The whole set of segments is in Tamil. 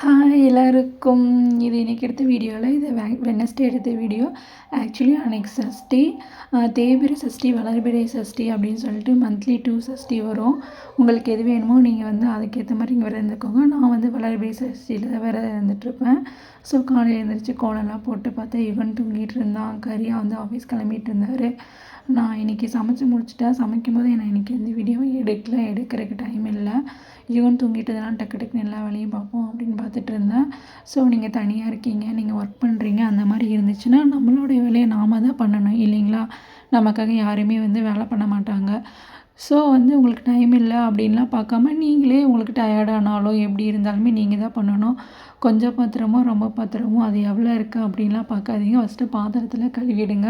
ஹாய் எல்லாருக்கும். இது இன்றைக்கி எடுத்த வீடியோவில் இது வே வெனஸ்டே எடுத்த வீடியோ. ஆக்சுவலி அன்னைக்கு சஷ்டி. தேய்பிரை சஷ்டி வளர்பிறை சஷ்டி அப்படின்னு சொல்லிட்டு மந்த்லி டூ சஷ்டி வரும். உங்களுக்கு எது வேணுமோ நீங்கள் வந்து அதுக்கேற்ற மாதிரி இங்கே விரதம் இருந்துக்கோங்க நான் வந்து வளர்பிறை சஷ்டியில் தான் விரதம் இருந்துகிட்ருப்பேன் ஸோ காலையில் எழுந்திரிச்சு கோலம்லாம் போட்டு பார்த்தா யுவன் தூங்கிட்டு இருந்தான். கரியாக வந்து ஆஃபீஸ் கிளம்பிட்டு இருந்தார். நான் இன்றைக்கி சமைச்சு முடிச்சுட்டேன். சமைக்கும் போது நான் இன்றைக்கி எந்த வீடியோவும் எடுக்கல. எடுக்கிறதுக்கு டைம் இல்லை. யுவன் தூங்கிட்டதெல்லாம் டக்கு டக்குன்னு எல்லா வேலையும் பார்ப்போம் அப்படின்னு பார்த்துட்டு இருந்தேன். ஸோ நீங்கள் தனியாக இருக்கீங்க நீங்கள் ஒர்க் பண்ணுறீங்க அந்த மாதிரி இருந்துச்சுன்னா நம்மளுடைய வேலையை நாம தான் பண்ணணும் இல்லைங்களா? நமக்காக யாருமே வந்து வேலை பண்ண மாட்டாங்க. ஸோ வந்து உங்களுக்கு டைம் இல்லை அப்படின்லாம் பார்க்காம நீங்களே உங்களுக்கு டயர்டானாலும் எப்படி இருந்தாலுமே நீங்கள் தான் பண்ணணும். கொஞ்சம் பாத்திரமோ ரொம்ப பாத்திரமோ அது எவ்வளோ இருக்குது அப்படின்லாம் பார்க்காதீங்க. ஃபஸ்ட்டு பாத்திரத்தில் கழுவிடுங்க.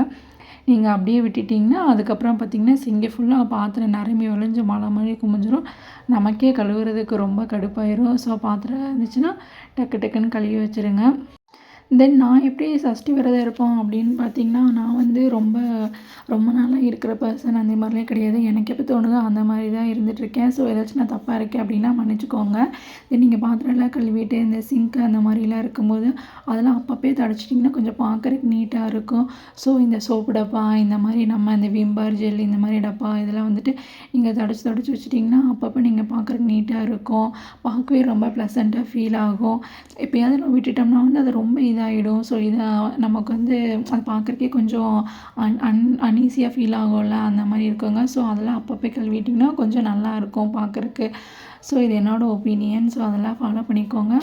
நீங்கள் அப்படியே விட்டுட்டிங்கன்னா அதுக்கப்புறம் பார்த்திங்கன்னா சிங்கி ஃபுல்லாக பாத்திரம் நிரம்பி ஒழிஞ்சு மழை மாதிரி குமிஞ்சிரும். நமக்கே கழுவுறதுக்கு ரொம்ப கடுப்பாயிரும். ஸோ பாத்திரம் இருந்துச்சுன்னா டக்கு டக்குன்னு கழுவி வச்சுருங்க. தென் நான் எப்படி சஷ்டி விரதம் இருப்போம் அப்படின்னு பார்த்தீங்கன்னா நான் வந்து ரொம்ப ரொம்ப நாளாக இருக்கிற பர்சன் அந்த மாதிரிலாம் கிடையாது. எனக்கு எப்போ தோணுதோ அந்த மாதிரி தான் இருந்துகிட்ருக்கேன் ஸோ ஏதாச்சும் நான் தப்பாக இருக்கேன் அப்படின்னா மன்னிச்சிக்கோங்க. தென் நீங்கள் பாத்திரம்லாம் கழுவிட்டு இந்த சிங்க்கு அந்த மாதிரிலாம் இருக்கும்போது அதெல்லாம் அப்பப்பே தடைச்சிட்டிங்கன்னா கொஞ்சம் பார்க்குறதுக்கு நீட்டாக இருக்கும். ஸோ இந்த சோப்பு டப்பா இந்த மாதிரி நம்ம இந்த விம்பர் ஜெல் இந்த மாதிரி டப்பா இதெல்லாம் வந்துட்டு நீங்கள் தடைச்சி தடைச்சி வச்சிட்டிங்கன்னா அப்பப்போ நீங்கள் பார்க்குறதுக்கு நீட்டாக இருக்கும். பார்க்கவே ரொம்ப ப்ளசண்ட்டாக ஃபீல் ஆகும். எப்போயாவது நம்ம விட்டுட்டோம்னா வந்து அது ரொம்ப இதாகிடும் ஸோ இதை நமக்கு வந்து அது பார்க்குறக்கே கொஞ்சம் அன் அன் அன்ஈஸியாக ஃபீல் ஆகும்ல அந்த மாதிரி இருக்குங்க. ஸோ அதெல்லாம் அப்பப்போ கழுவிட்டிங்கன்னா கொஞ்சம் நல்லா இருக்கும் பார்க்குறக்கு. ஸோ இது என்னோடய ஒப்பீனியன் ஸோ அதெல்லாம் ஃபாலோ பண்ணிக்கோங்க.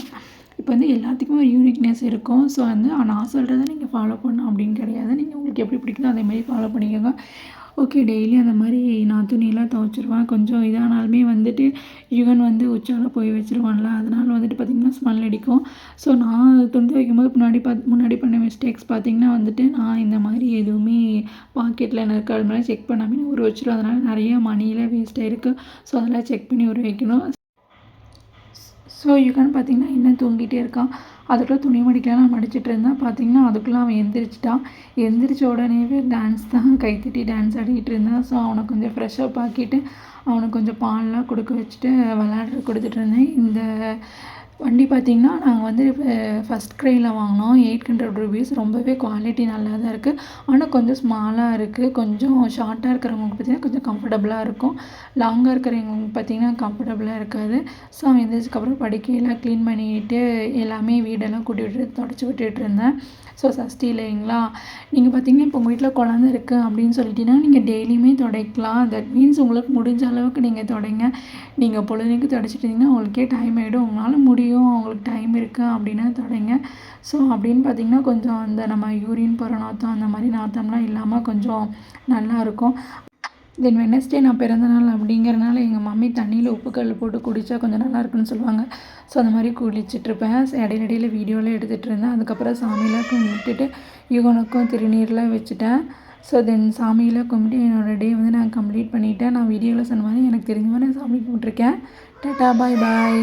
இப்போ வந்து எல்லாத்துக்குமே ஒரு யூனிக்னஸ் இருக்கும். ஸோ வந்து நான் சொல்கிறத நீங்கள் ஃபாலோ பண்ணணும் அப்படின்னு கிடையாது. நீங்கள் உங்களுக்கு எப்படி பிடிக்குதோ அதேமாதிரி ஃபாலோ பண்ணிக்கோங்க. ஓகே டெய்லி அந்த மாதிரி நான் துணியெல்லாம் துவைச்சிருவேன். கொஞ்சம் இதானாலுமே வந்துட்டு யுகன் வந்து உச்சால போய் வச்சுருவான்ல அதனால் வந்துட்டு பார்த்திங்கன்னா ஸ்மெல் அடிக்கும். ஸோ நான் துணி துவைக்கும் போது முன்னாடி பார்த்து முன்னாடி பண்ண மிஸ்டேக்ஸ் பார்த்திங்கன்னா வந்துட்டு நான் இந்த மாதிரி எதுவுமே பாக்கெட்டில் என்ன இருக்குது அது மாதிரி செக் பண்ணாமல் ஊற வச்சிருவேன். அதனால் நிறைய மணியில் வேஸ்ட் ஆகிருக்கு ஸோ அதெல்லாம் செக் பண்ணி ஊற வைக்கணும். ஸோ யுகன் பார்த்திங்கன்னா இன்னும் தூங்கிட்டே இருக்கான். அதுக்குள்ளே துணி மடிக்கலாம் மடிச்சிட்டு இருந்தேன். பார்த்திங்கன்னா அதுக்குள்ளே அவன் எந்திரிச்சிட்டான். எந்திரிச்ச உடனேவே டான்ஸ் தான் கைத்தட்டி டான்ஸ் ஆடிக்கிட்டு இருந்தான். ஸோ அவனை கொஞ்சம் ஃப்ரெஷ்ஷப் ஆக்கிட்டு அவனுக்கு கொஞ்சம் பால்லாம் கொடுக்க வச்சுட்டு விளாட்ற கொடுத்துட்டு இருந்தேன். இந்த வண்டி பார்த்திங்கன்னா நாங்கள் வந்து ஃபஸ்ட் க்ரையில் வாங்கினோம். எயிட் ஹண்ட்ரட் ருபீஸ் ரொம்பவே குவாலிட்டி நல்லா தான் இருக்குது ஆனால் கொஞ்சம் ஸ்மாலாக இருக்குது கொஞ்சம் ஷார்ட்டாக இருக்கிறவங்களுக்கு பார்த்திங்கன்னா கொஞ்சம் கம்ஃபர்டபுளாக இருக்கும். லாங்காக இருக்கிறவங்களுக்கு பார்த்திங்கன்னா கம்ஃபர்டபுளாக இருக்காது. ஸோ அவன் எழுந்திரிச்சதுக்கப்புறம் படிக்கையெல்லாம் க்ளீன் பண்ணிக்கிட்டு எல்லாமே வீடெல்லாம் கூட்டி விட்டு தொடச்சி விட்டுட்டு இருந்தேன். ஸோ சஷ்டி இல்லைங்களா? நீங்கள் பார்த்தீங்கன்னா இப்போ உங்கள் வீட்டில் குழந்த இருக்குது அப்படின்னு சொல்லிட்டீங்கன்னா நீங்கள் டெய்லியுமே துடைக்கலாம். தட் மீன்ஸ் உங்களுக்கு முடிஞ்ச அளவுக்கு நீங்கள் தொடங்க. நீங்கள் பொழுதுக்கு துடைச்சிட்டிங்கன்னா உங்களுக்கே டைம் ஆகிடும் உங்களால் முடியும். உங்களுக்கு டைம் இருக்குது அப்படின்னா தொடங்க. ஸோ அப்படின்னு பார்த்தீங்கன்னா கொஞ்சம் அந்த நம்ம யூரின் போகிற நாத்தம் அந்த மாதிரி நாற்றம்லாம் இல்லாமல் கொஞ்சம் நல்லாயிருக்கும் தென் வெனஸ்டே நான் பிறந்த நாள் அப்படிங்கிறனால எங்கள் மம்மி தண்ணியில் உப்பு போட்டு குடித்தா கொஞ்சம் நல்லா இருக்குன்னு சொல்லுவாங்க. ஸோ அந்த மாதிரி குளிச்சிட்ருப்பேன் இடையில இடையில வீடியோலாம் எடுத்துகிட்டு இருந்தேன். அதுக்கப்புறம் சாமியெலாம் கும்பிட்டுட்டு யுகனுக்கும் திருநீர்லாம் வச்சுட்டேன். ஸோ தென் சாமியெல்லாம் கும்பிட்டு என்னோடய டே வந்து நான் கம்ப்ளீட் பண்ணிவிட்டேன் நான் வீடியோவில் சொன்ன மாதிரி எனக்கு தெரிஞ்ச மாதிரி நான் சாமி கும்பிட்ருக்கேன் டாட்டா பாய் பாய்